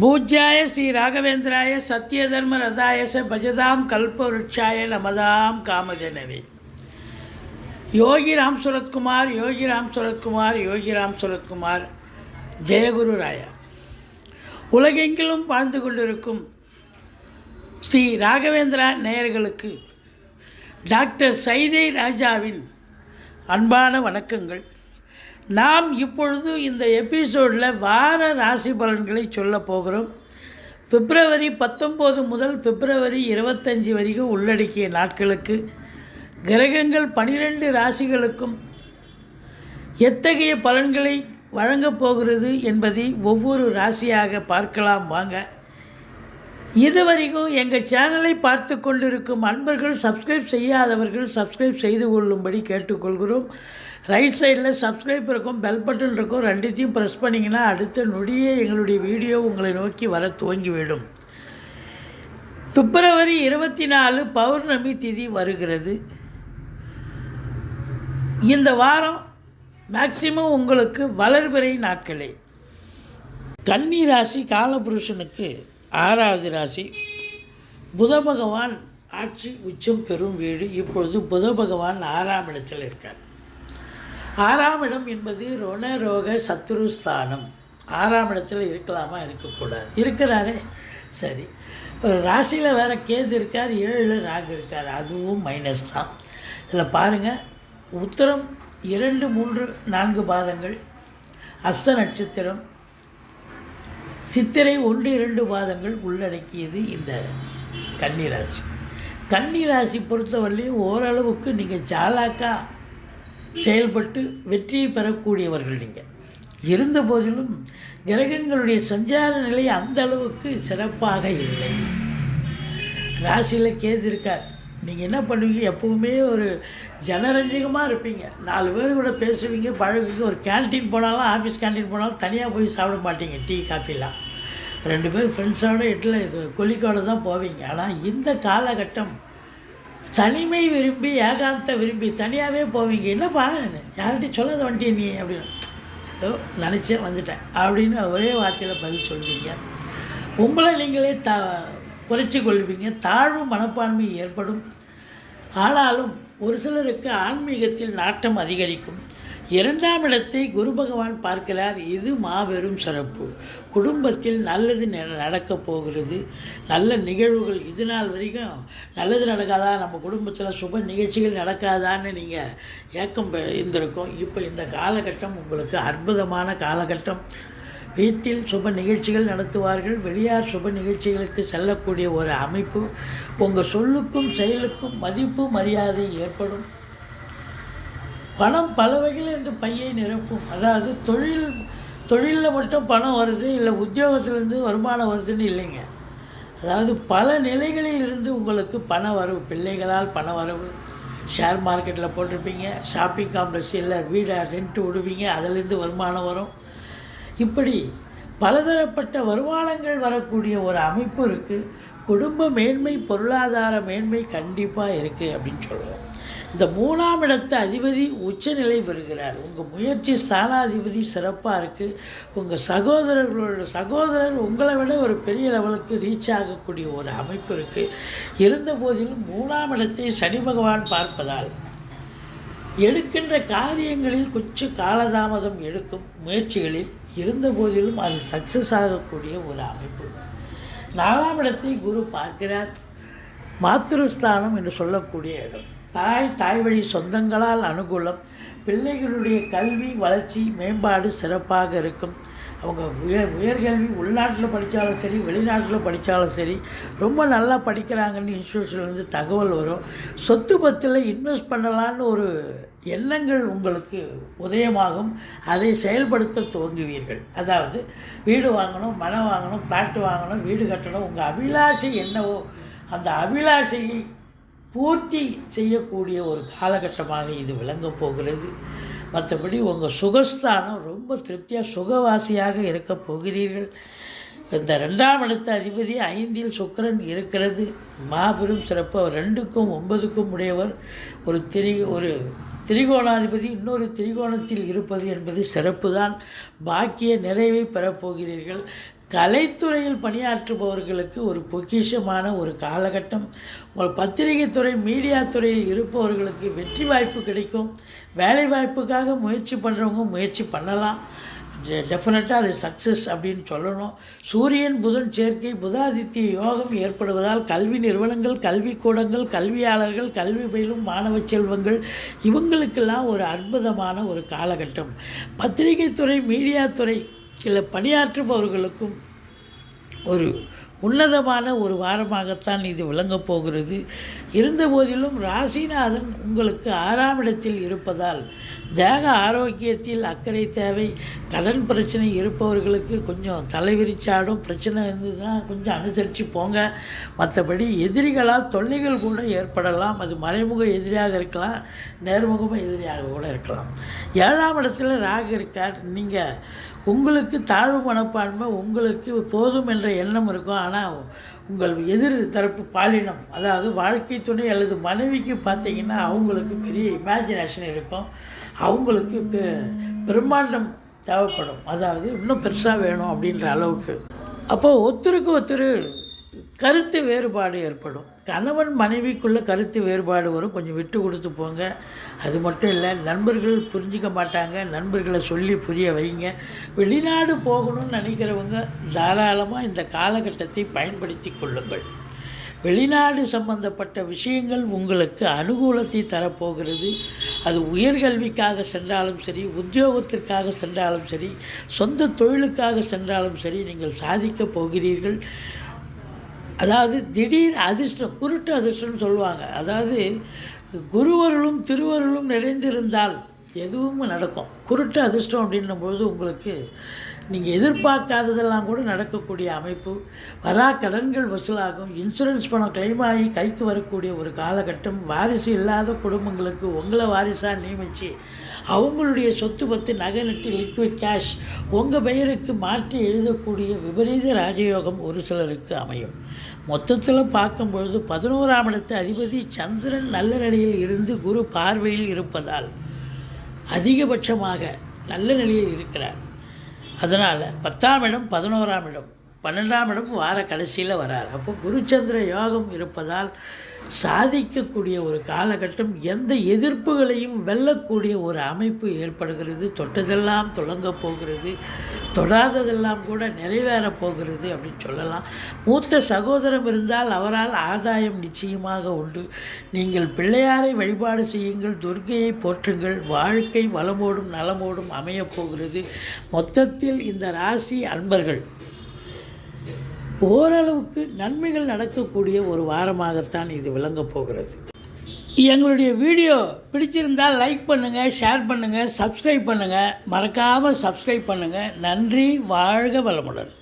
பூஜ்யாய ஸ்ரீ ராகவேந்திராய சத்யதர்ம ரதாயச பஜதாம் கல்பவருட்சாய நமதாம் காமதேனவே யோகி ராம் சுரத்குமார் யோகி ராம் சுரத்குமார் யோகி ராம் சுரத்குமார். ஜெயகுரு ராயா. உலகெங்கிலும் வாழ்ந்து கொண்டிருக்கும் ஸ்ரீ ராகவேந்திரா நேயர்களுக்கு டாக்டர் சைதை ராஜாவின் அன்பான வணக்கங்கள். நாம் இப்பொழுது இந்த எபிசோடில் வார ராசி பலன்களை சொல்ல போகிறோம். பிப்ரவரி பத்தொம்போது முதல் பிப்ரவரி இருபத்தஞ்சி வரைக்கும் உள்ளடக்கிய நாட்களுக்கு கிரகங்கள் பனிரெண்டு ராசிகளுக்கும் எத்தகைய பலன்களை வழங்கப் போகிறது என்பதை ஒவ்வொரு ராசியாக பார்க்கலாம் வாங்க. இதுவரைக்கும் எங்கள் சேனலை பார்த்து கொண்டிருக்கும் அன்பர்கள் சப்ஸ்கிரைப் செய்யாதவர்கள் சப்ஸ்கிரைப் செய்து கொள்ளும்படி கேட்டுக்கொள்கிறோம். ரைட் சைடில் சப்ஸ்கிரைப் இருக்கும் பெல் பட்டன் இருக்கும் ரெண்டுத்தையும் ப்ரெஸ் பண்ணிங்கன்னா அடுத்த நொடியே எங்களுடைய வீடியோ உங்களை நோக்கி வர துவங்கிவிடும். பிப்ரவரி இருபத்தி நாலு பௌர்ணமி திதி வருகிறது. இந்த வாரம் மேக்சிமம் உங்களுக்கு வளர்பிறை நாட்களே. கன்னி ராசி காலபுருஷனுக்கு ஆறாவது ராசி. புத பகவான் ஆட்சி உச்சம் பெறும் வீடு. இப்பொழுது புத பகவான் ஆறாம் இடத்தில் இருக்கார். ஆறாம் இடம் என்பது ருணரோக சத்ருஸ்தானம் ஆறாம் இடத்துல இருக்கலாமா? இருக்கக்கூடாது. இருக்கிறாரே? சரி. ஒரு ராசியில் வேறு கேது இருக்கார் ஏழில் ராகு இருக்கார். அதுவும் மைனஸ் தான். இதில் பாருங்கள் உத்தரம் இரண்டு மூன்று நான்கு பாதங்கள். அஸ்த நட்சத்திரம். சித்திரை ஒன்று இரண்டு பாதங்கள் உள்ளடக்கியது இந்த கன்னிராசி. கன்னிராசி பொறுத்தவரையிலையும் ஓரளவுக்கு நீங்கள் ஜாலாக்காக செயல்பட்டு வெற்றியை பெறக்கூடியவர்கள் நீங்கள் இருந்த போதிலும் கிரகங்களுடைய சஞ்சார நிலை அந்த அளவுக்கு சிறப்பாக இல்லை. ராசியில் கேது இருக்கார். நீங்கள் என்ன பண்ணுவீங்க? எப்பவுமே ஒரு ஜனரஞ்சகமாக இருப்பீங்க. நாலு பேர் கூட பேசுவீங்க பழகுவீங்க. ஒரு கேன்டீன் போனாலும் ஆஃபீஸ் கேன்டீன் போனாலும் தனியாக போய் சாப்பிட மாட்டீங்க டீ காஃபிலாம் ரெண்டு பேர் ஃப்ரெண்ட்ஸோட இட்ல கொல்லிக்கோட தான் போவீங்க. ஆனால் இந்த காலகட்டம் தனிமை விரும்பி ஏகாந்த விரும்பி தனியாகவே போவீங்க. என்னப்பா? யார்கிட்டையும் சொல்லாத வந்துட்டே நீ அப்படின்னு. ஏதோ நினச்சேன் வந்துட்டேன். அப்படின்னு ஒரே வார்த்தையில் பதில் சொல்வீங்க உங்களை நீங்களே தா குறைச்சி கொள்வீங்க. தாழ்வு மனப்பான்மை ஏற்படும். ஆனாலும் ஒரு சிலருக்கு ஆன்மீகத்தில் நாட்டம் அதிகரிக்கும். இரண்டாம் இடத்தை குரு பகவான் பார்க்கிறார். இது மாபெரும் சிறப்பு. குடும்பத்தில் நல்லது ந- நடக்கப் போகிறது. நல்ல நிகழ்வுகள் இது நாள் வரைக்கும் நல்லது நடக்காதா? நம்ம குடும்பத்தில் சுப நிகழ்ச்சிகள் நடக்காதான்னு நீங்கள் ஏக்கம் இருந்திருக்கும். இப்போ இந்த காலகட்டம் உங்களுக்கு அற்புதமான காலகட்டம். வீட்டில் சுப நிகழ்ச்சிகள் நடத்துவார்கள். வெளியார் சுப நிகழ்ச்சிகளுக்கு செல்லக்கூடிய ஒரு அமைப்பு. உங்கள் சொல்லுக்கும் செயலுக்கும் மதிப்பு மரியாதை ஏற்படும். பணம் பல வகையில் இந்த பையை நிரப்பும். அதாவது தொழில் தொழிலில் மட்டும் பணம் வருது இல்லை உத்தியோகத்திலேருந்து வருமானம் வருதுன்னு இல்லைங்க. அதாவது பல நிலைகளில் இருந்து உங்களுக்கு பண வரவு பிள்ளைகளால் பண வரவு. ஷேர் மார்க்கெட்டில் போட்டிருப்பீங்க ஷாப்பிங் காம்ப்ளெக்ஸ் இல்லை வீடை ரெண்ட் விடுவீங்க அதிலேருந்து வருமானம் வரும். இப்படி பலதரப்பட்ட வருமானங்கள் வரக்கூடிய ஒரு அமைப்பு இருக்குது குடும்ப மேன்மை பொருளாதார மேன்மை கண்டிப்பாக இருக்குது அப்படின்னு சொல்லுவோம். இந்த மூணாம் இடத்து அதிபதி உச்சநிலை பெறுகிறார். உங்கள் முயற்சி ஸ்தானாதிபதி சிறப்பாக இருக்குது உங்கள் சகோதரர்களோட சகோதரர் உங்களை விட ஒரு பெரிய லெவலுக்கு ரீச் ஆகக்கூடிய ஒரு அமைப்பு இருக்குது இருந்த போதிலும் மூணாம் இடத்தை சனி பகவான் பார்ப்பதால் எடுக்கின்ற காரியங்களில் கொஞ்சம் காலதாமதம் எடுக்கும் முயற்சிகளில் இருந்த போதிலும் அது சக்ஸஸ் ஆகக்கூடிய ஒரு அமைப்பு. நாலாம் இடத்தை குரு பார்க்கிறார். மாத்திருஸ்தானம் என்று சொல்லக்கூடிய இடம். தாய் தாய் வழி சொந்தங்களால் அனுகூலம் பிள்ளைகளுடைய கல்வி வளர்ச்சி மேம்பாடு சிறப்பாக இருக்கும். அவங்க உயர் உயர்கல்வி உள்நாட்டில் படித்தாலும் சரி வெளிநாட்டில் படித்தாலும் சரி ரொம்ப நல்லா படிக்கிறாங்கன்னு இன்ஸ்டியூஷன்லேருந்து தகவல் வரும். சொத்து பத்தில் இன்வெஸ்ட் பண்ணலான்னு ஒரு எண்ணங்கள் உங்களுக்கு உதயமாகும். அதை செயல்படுத்த துவங்குவீர்கள். அதாவது வீடு வாங்கணும் மனம் வாங்கணும் ஃப்ளாட் வாங்கணும் வீடு கட்டணும். உங்கள் அபிலாஷை என்னவோ அந்த அபிலாஷையை பூர்த்தி செய்யக்கூடிய ஒரு காலகட்டமாக இது விளங்கப் போகிறது. மற்றபடி உங்கள் சுகஸ்தானம் ரொம்ப திருப்தியாக சுகவாசியாக இருக்க போகிறீர்கள். இந்த ரெண்டாம் இடத்த அதிபதி ஐந்தில் சுக்கரன் இருக்கிறது. மாபெரும் சிறப்பு. அவர் ரெண்டுக்கும் ஒன்பதுக்கும் உடையவர். ஒரு திரி ஒரு திரிகோணாதிபதி இன்னொரு திரிகோணத்தில் இருப்பது என்பது சிறப்பு தான் பாக்கிய நிறைவை பெறப்போகிறீர்கள் கலைத்துறையில் பணியாற்றுபவர்களுக்கு ஒரு பொக்கிஷமான ஒரு காலகட்டம். உங்கள் பத்திரிகை துறை மீடியா துறையில் இருப்பவர்களுக்கு வெற்றி வாய்ப்பு கிடைக்கும். வேலை வாய்ப்புக்காக முயற்சி பண்ணுறவங்க முயற்சி பண்ணலாம். டெஃபினட்டாக அது சக்ஸஸ் அப்படின்னு சொல்லணும். சூரியன் புதன் சேர்க்கை புதாதித்ய யோகம் ஏற்படுவதால் கல்வி நிறுவனங்கள் கல்விக்கூடங்கள் கல்வியாளர்கள் கல்வி பயிலும் மாணவ செல்வங்கள் இவங்களுக்கெல்லாம் ஒரு அற்புதமான ஒரு காலகட்டம். பத்திரிகை துறை மீடியா துறை இல்லை பணியாற்றுபவர்களுக்கும் ஒரு உன்னதமான ஒரு வாரமாகத்தான் இது விளங்கப் போகிறது. இருந்தபோதிலும் ராசிநாதன் உங்களுக்கு ஆறாம் இடத்தில் இருப்பதால் தேக ஆரோக்கியத்தில் அக்கறை தேவை. கடன் பிரச்சனை இருப்பவர்களுக்கு கொஞ்சம் தலைவிரிச்சாடும். பிரச்சனை இருந்ததுன்னா கொஞ்சம் அனுசரித்து போங்க. மற்றபடி எதிரிகளால் தொல்லைகள் கூட ஏற்படலாம். அது மறைமுக எதிரியாக இருக்கலாம். நேர்முகமாக எதிரியாக கூட இருக்கலாம். ஏழாம் இடத்துல ராகு இருக்கார். நீங்கள் உங்களுக்கு தாழ்வு மனப்பான்மை உங்களுக்கு போதும் என்ற எண்ணம் இருக்கும். ஆனால் உங்கள் எதிர் தரப்பு பாலினம் அதாவது வாழ்க்கை துணை அல்லது மனைவிக்கு பார்த்தீங்கன்னா அவங்களுக்கு பெரிய இமேஜினேஷன் இருக்கும். அவங்களுக்கு பெ- பிரம்மாண்டம் தேவைப்படும். அதாவது இன்னும் பெருசாக வேணும் அப்படின்ற அளவுக்கு. அப்போது ஒருத்தருக்கு ஒருத்தர் கருத்து வேறுபாடு ஏற்படும். கணவன் மனைவிக்குள்ள கருத்து வேறுபாடு வரும். கொஞ்சம் விட்டு கொடுத்து போங்க. அது மட்டும் இல்லை நண்பர்கள் புரிஞ்சிக்க மாட்டாங்க. நண்பர்களை சொல்லி புரிய வைங்க. வெளிநாடு போகணும்னு நினைக்கிறவங்க தாராளமாக இந்த காலகட்டத்தை பயன்படுத்தி கொள்ளுங்கள். வெளிநாடு சம்பந்தப்பட்ட விஷயங்கள் உங்களுக்கு அனுகூலத்தை தரப்போகிறது. அது உயர்கல்விக்காக சென்றாலும் சரி உத்தியோகத்திற்காக சென்றாலும் சரி சொந்த தொழிலுக்காக சென்றாலும் சரி நீங்கள் சாதிக்கப் போகிறீர்கள். அதாவது திடீர் அதிர்ஷ்டம் குருட்டு அதிர்ஷ்டம்னு சொல்லுவாங்க. அதாவது குருவருளும் திருவருளும் நிறைந்திருந்தால் எதுவும் நடக்கும். குருட்டு அதிர்ஷ்டம் அப்படின்னும் பொழுது உங்களுக்கு நீங்கள் எதிர்பார்க்காததெல்லாம் கூட நடக்கக்கூடிய அமைப்பு. வரா கடன்கள் வசூலாகும். இன்சூரன்ஸ் பணம் கிளைம் ஆகி கைக்கு வரக்கூடிய ஒரு காலகட்டம். வாரிசு இல்லாத குடும்பங்களுக்கு உங்களை வாரிசாக நியமித்து அவங்களுடைய சொத்து பத்து நகை நட்டு லிக்விட் கேஷ் உங்கள் பெயருக்கு மாற்றி எழுதக்கூடிய விபரீத ராஜயோகம் ஒரு சிலருக்கு அமையும். மொத்தத்தில் பார்க்கும்பொழுது பதினோராம் இடத்து அதிபதி சந்திரன் நல்ல நிலையில் இருந்து குரு பார்வையில் இருப்பதால் அதிகபட்சமாக நல்ல நிலையில் இருக்கிறார். அதனால் பத்தாம் இடம் பதினோராம் இடம் பன்னெண்டாம் இடம் வார கடைசியில் வரார். அப்போ குருச்சந்திர யோகம் இருப்பதால் சாதிக்கக்கூடிய ஒரு காலகட்டம் எந்த எதிர்ப்புகளையும் வெல்லக்கூடிய ஒரு அமைப்பு ஏற்படுகிறது. தொட்டதெல்லாம் தொடங்க போகிறது. தொடாததெல்லாம் கூட நிறைவேறப் போகிறது அப்படின்னு சொல்லலாம். மூத்த சகோதரம் இருந்தால் அவரால் ஆதாயம் நிச்சயமாக உண்டு. நீங்கள் பிள்ளையாரை வழிபாடு செய்யுங்கள். துர்கையை போற்றுங்கள். வாழ்க்கை வளமோடும் நலமோடும் அமையப் போகிறது. மொத்தத்தில் இந்த ராசி அன்பர்கள் ஓரளவுக்கு நன்மைகள் நடக்கக்கூடிய ஒரு வாரமாகத்தான் இது விளங்கப் போகிறது. எங்களுடைய வீடியோ பிடிச்சிருந்தால் லைக் பண்ணுங்கள் ஷேர் பண்ணுங்கள் சப்ஸ்கிரைப் பண்ணுங்கள் மறக்காமல் சப்ஸ்கிரைப் பண்ணுங்கள் நன்றி வாழ்க வளமுடன்.